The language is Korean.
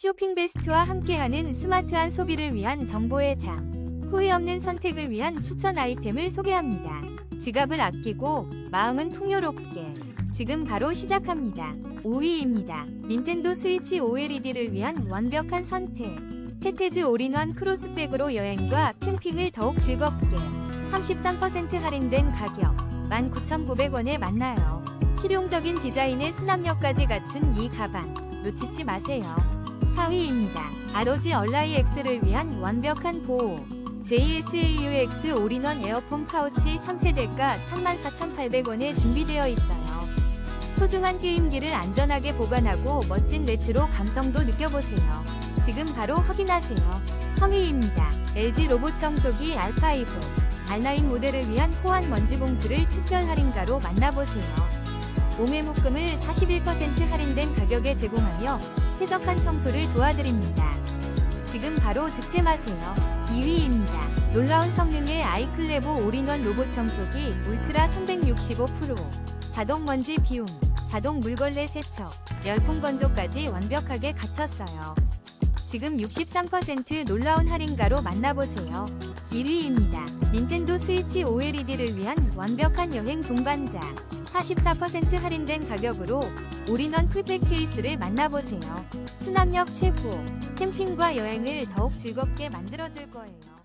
쇼핑 베스트와 함께하는 스마트한 소비를 위한 정보의 장. 후회 없는 선택을 위한 추천 아이템을 소개합니다. 지갑을 아끼고 마음은 풍요롭게. 지금 바로 시작합니다. 5위입니다. 닌텐도 스위치 OLED를 위한 완벽한 선택. 테테즈 올인원 크로스백으로 여행과 캠핑을 더욱 즐겁게. 33% 할인된 가격. 19,900원에 만나요. 실용적인 디자인의 수납력까지 갖춘 이 가방. 놓치지 마세요. 4위입니다. ROG 얼라이 X를 위한 완벽한 보호. JSAUX 올인원 에어폰 파우치 3세대가 34,800원에 준비되어 있어요. 소중한 게임기를 안전하게 보관하고 멋진 레트로 감성도 느껴보세요. 지금 바로 확인하세요. 3위입니다. LG 로봇 청소기 R5. R9 모델을 위한 호환 먼지 봉투를 특별 할인가로 만나보세요. 오메 묶음을 41% 할인된 가격에 제공하며 쾌적한 청소를 도와드립니다. 지금 바로 득템하세요. 2위입니다. 놀라운 성능의 아이클레보 올인원 로봇 청소기 울트라 365 프로. 자동 먼지 비움, 자동 물걸레 세척, 열풍 건조까지 완벽하게 갖췄어요. 지금 63% 놀라운 할인가로 만나보세요. 1위입니다. 닌텐도 스위치 OLED를 위한 완벽한 여행 동반자. 44% 할인된 가격으로 올인원 풀백 케이스를 만나보세요. 수납력 최고. 캠핑과 여행을 더욱 즐겁게 만들어줄 거예요.